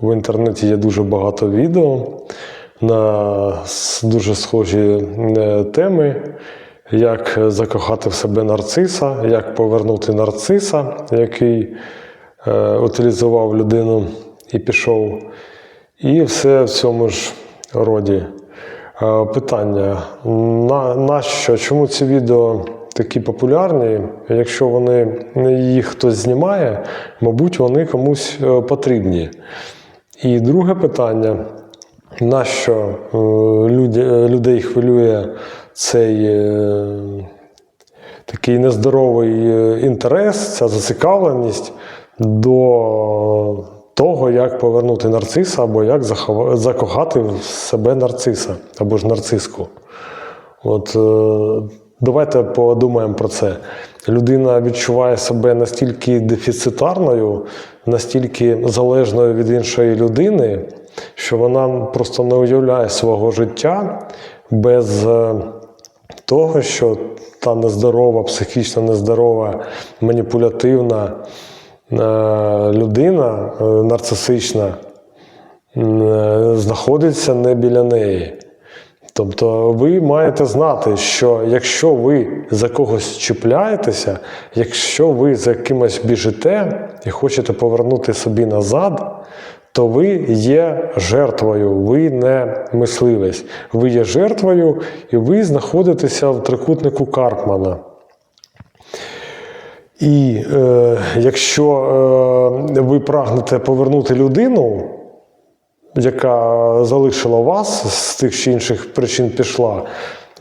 В інтернеті є дуже багато відео на дуже схожі е, теми, як закохати в себе нарциса, як повернути нарциса, який е, утилізував людину і пішов. І все в цьому ж роді. Е, Питання: на, нащо, чому ці відео такі популярні? Якщо вони їх хтось знімає, мабуть, вони комусь е, потрібні. І друге питання: нащо е, е, людей хвилює цей е, такий нездоровий інтерес, ця зацікавленість до того, як повернути нарциса, або як закохати в себе нарциса, або ж нарциску. От давайте подумаємо про це. Людина відчуває себе настільки дефіцитарною, настільки залежною від іншої людини, що вона просто не уявляє свого життя без е, того, що та нездорова, психічно нездорова, маніпулятивна е, людина е, нарцисична знаходиться не біля неї. Тобто ви маєте знати, що якщо ви за когось чіпляєтеся, якщо ви за кимось біжите і хочете повернути собі назад, то ви є жертвою, ви не мисливець. Ви є жертвою і ви знаходитеся в трикутнику Карпмана. І е, якщо е, ви прагнете повернути людину, яка залишила вас з тих чи інших причин пішла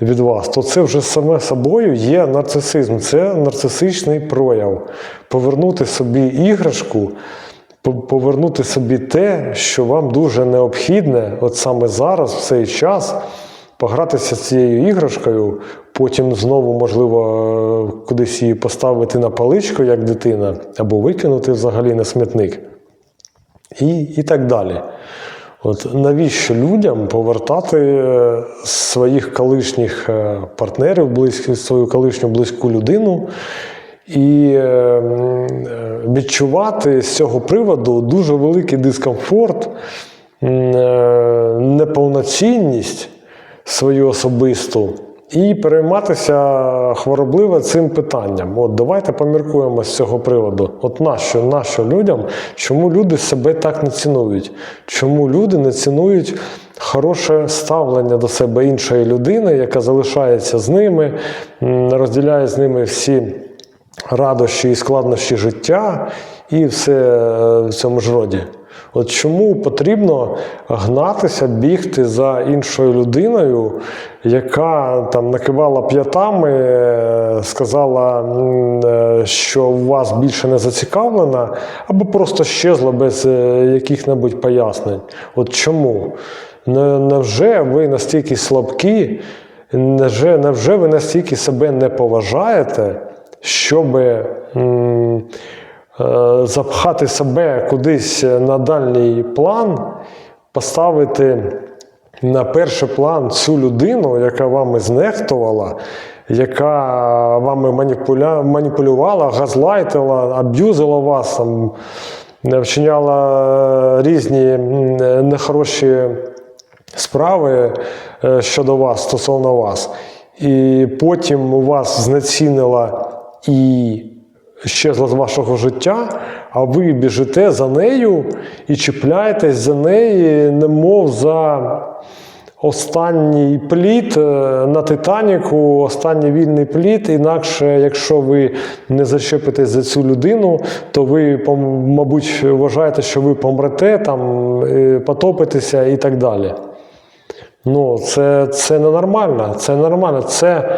від вас, то це вже саме собою є нарцисизм, це нарцисичний прояв. Повернути собі іграшку, повернути собі те, що вам дуже необхідне, от саме зараз, в цей час, погратися з цією іграшкою, потім знову, можливо, кудись її поставити на паличку, як дитина, або викинути взагалі на смітник і, і так далі. От навіщо людям повертати е, своїх колишніх е, партнерів, близьких, свою колишню близьку людину і е, відчувати з цього приводу дуже великий дискомфорт, неповноцінність свою особисту і перейматися хворобливо цим питанням. От давайте поміркуємо з цього приводу. От нащо, нащо людям, чому люди себе так не цінують? Чому люди не цінують хороше ставлення до себе іншої людини, яка залишається з ними, розділяє з ними всі радощі і складнощі життя, і все е, в цьому ж роді. От чому потрібно гнатися, бігти за іншою людиною, яка там накивала п'ятами, е, сказала, е, що у вас більше не зацікавлена, або просто щезла без е, яких-небудь пояснень. От чому? Невже ви настільки слабкі, невже, невже ви настільки себе не поважаєте, щоб м, е, запхати себе кудись на дальній план, поставити на перший план цю людину, яка вами знехтувала, яка вами маніпуля... маніпулювала, газлайтила, аб'юзила вас, там, вчиняла різні нехороші справи е, щодо вас, стосовно вас, і потім вас знецінила і щезла з вашого життя, а ви біжите за нею і чіпляєтесь за неї, немов за останній плід е, на Титаніку, останній вільний плід. Інакше, якщо ви не зачепитесь за цю людину, то ви, мабуть, вважаєте, що ви помрете, там, е, потопитеся і так далі. Ну, це, це ненормально, це нормально. Це,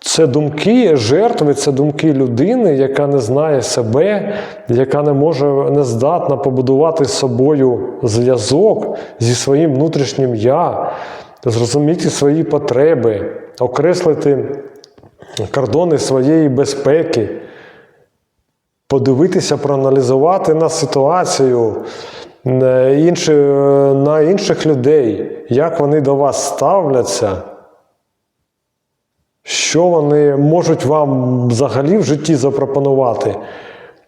це думки жертви, це думки людини, яка не знає себе, яка не може, не здатна побудувати з собою зв'язок зі своїм внутрішнім я, зрозуміти свої потреби, окреслити кордони своєї безпеки, подивитися, проаналізувати на ситуацію, на, на інших людей, як вони до вас ставляться, що вони можуть вам взагалі в житті запропонувати.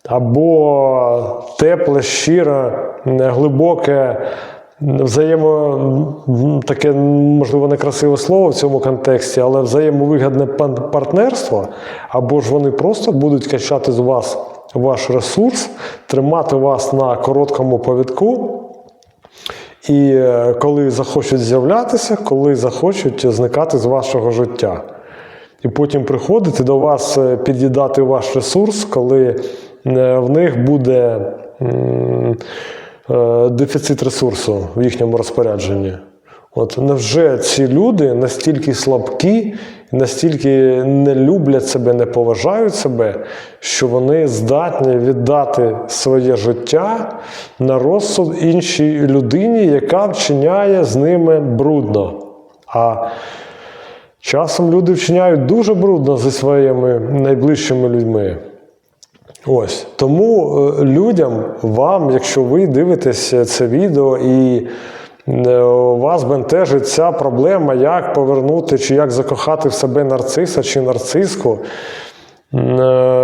або тепле, щире, глибоке, взаємо таке, можливо, некрасиве слово в цьому контексті, але взаємовигідне партнерство, або ж вони просто будуть качати з вас ваш ресурс, тримати вас на короткому повідку. І е, коли захочуть з'являтися, коли захочуть зникати з вашого життя. І потім приходити до вас е, під'їдати ваш ресурс, коли е, в них буде е, дефіцит ресурсу в їхньому розпорядженні. От невже ці люди настільки слабкі, настільки не люблять себе, не поважають себе, що вони здатні віддати своє життя на розсуд іншій людині, яка вчиняє з ними брудно. А часом люди вчиняють дуже брудно зі своїми найближчими людьми. Ось тому е, людям, вам, якщо ви дивитесь це відео і е, вас бентежить ця проблема, як повернути чи як закохати в себе нарциса чи нарциску, е,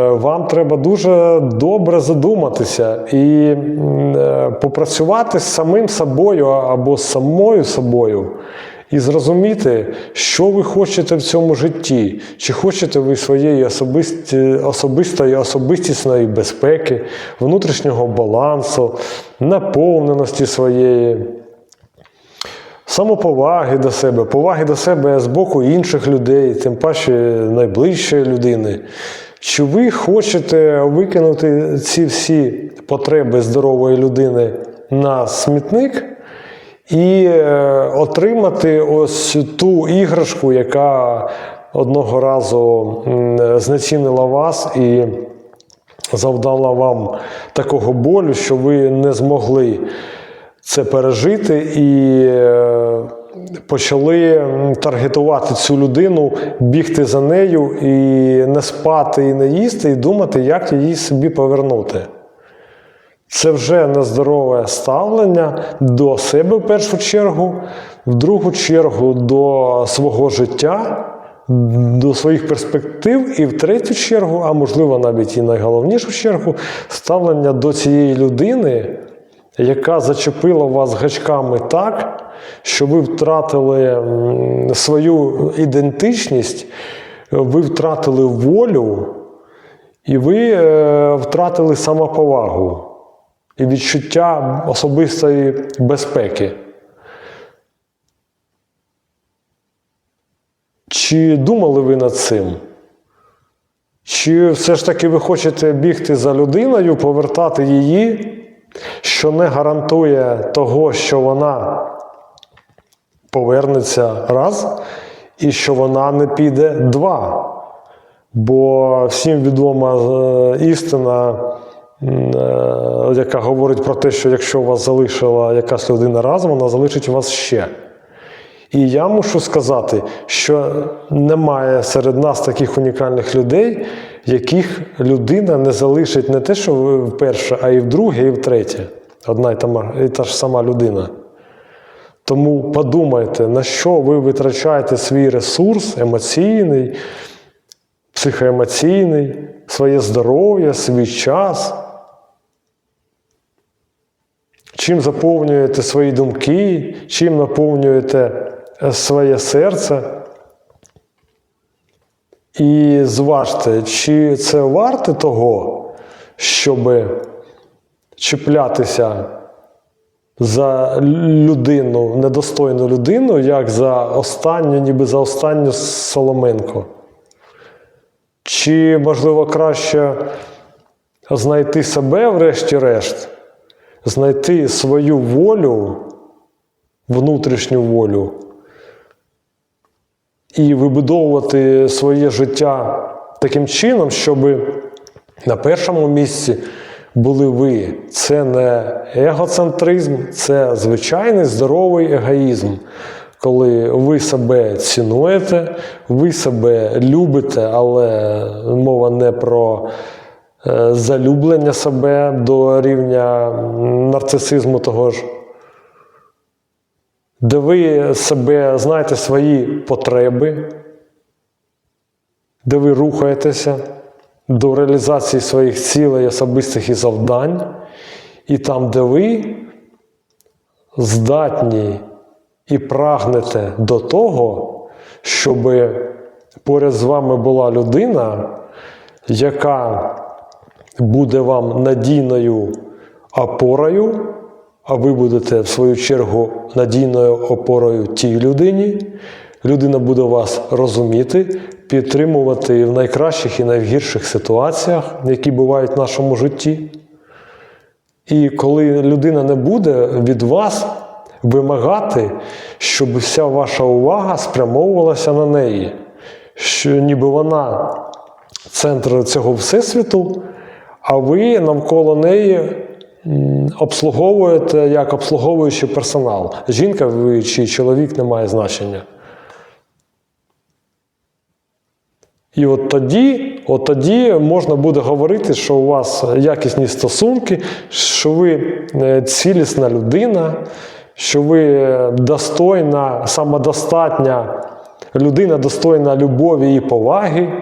вам треба дуже добре задуматися і е, попрацювати з самим собою або з самою собою. І зрозуміти, що ви хочете в цьому житті, чи хочете ви своєї особистої особистісної безпеки, внутрішнього балансу, наповненості своєї, самоповаги до себе, поваги до себе з боку інших людей, тим паче найближчої людини. Чи ви хочете викинути ці всі потреби здорової людини на смітник? І е, отримати ось ту іграшку, яка одного разу знецінила вас і завдала вам такого болю, що ви не змогли це пережити і е, почали таргетувати цю людину, бігти за нею і не спати, і не їсти, і думати, як її собі повернути. Це вже нездорове ставлення до себе в першу чергу, в другу чергу до свого життя, до своїх перспектив, і в третю чергу, а можливо навіть і найголовнішу чергу, ставлення до цієї людини, яка зачепила вас гачками так, що ви втратили свою ідентичність, ви втратили волю, і ви е, втратили самоповагу і відчуття особистої безпеки. Чи думали ви над цим? Чи все ж таки ви хочете бігти за людиною, повертати її, що не гарантує того, що вона повернеться раз, і що вона не піде два? Бо всім відома е, істина, яка говорить про те, що якщо вас залишила якась людина разом, вона залишить вас ще. І я мушу сказати, що немає серед нас таких унікальних людей, яких людина не залишить не те, що вперше, а і вдруге, і втретє. Одна і та, і та ж сама людина. Тому подумайте, на що ви витрачаєте свій ресурс емоційний, психоемоційний, своє здоров'я, свій час. Чим заповнюєте свої думки, чим наповнюєте е, своє серце. І зважте, чи це варте того, щоб чіплятися за людину, недостойну людину, як за останню, ніби за останню Соломенко? Чи, можливо, краще знайти себе, врешті-решт, знайти свою волю, внутрішню волю, і вибудовувати своє життя таким чином, щоб на першому місці були ви. Це не егоцентризм, це звичайний здоровий егоїзм. Коли ви себе цінуєте, ви себе любите, але мова не про залюблення себе до рівня нарцисизму того ж. Де ви себе знаєте свої потреби, де ви рухаєтеся, до реалізації своїх цілей особистих і завдань, і там, де ви здатні і прагнете до того, щоб поряд з вами була людина, яка буде вам надійною опорою, а ви будете, в свою чергу, надійною опорою тій людині. Людина буде вас розуміти, підтримувати в найкращих і найгірших ситуаціях, які бувають в нашому житті. І коли людина не буде від вас вимагати, щоб вся ваша увага спрямовувалася на неї, що ніби вона центр цього всесвіту, а ви навколо неї обслуговуєте як обслуговуючий персонал. Жінка ви чи чоловік не має значення. І от тоді, от тоді можна буде говорити, що у вас якісні стосунки, що ви е, цілісна людина, що ви достойна, самодостатня людина, достойна любові і поваги,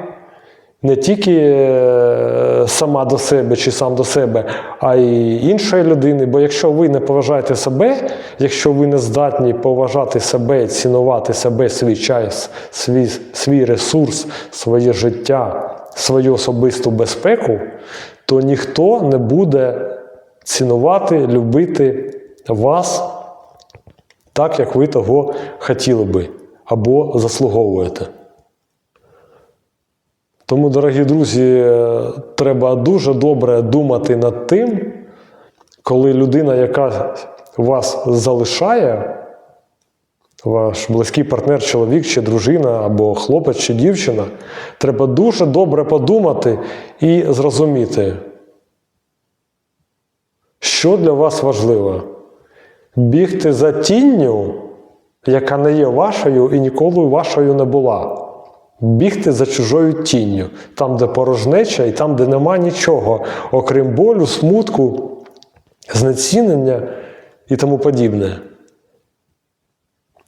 не тільки е, сама до себе чи сам до себе, а й іншої людини. Бо якщо ви не поважаєте себе, якщо ви не здатні поважати себе, цінувати себе, свій час, свій, свій ресурс, своє життя, свою особисту безпеку, то ніхто не буде цінувати, любити вас так, як ви того хотіли би або заслуговуєте. Тому, дорогі друзі, е, треба дуже добре думати над тим, коли людина, яка вас залишає, ваш близький партнер, чоловік чи дружина, або хлопець чи дівчина, треба дуже добре подумати і зрозуміти, що для вас важливо. Бігти за тінню, яка не є вашою і ніколи вашою не була бігти за чужою тінню, там, де порожнеча, і там, де нема нічого, окрім болю, смутку, знецінення і тому подібне.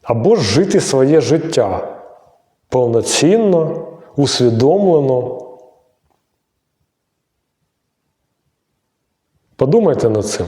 Або ж жити своє життя повноцінно, усвідомлено. Подумайте над цим.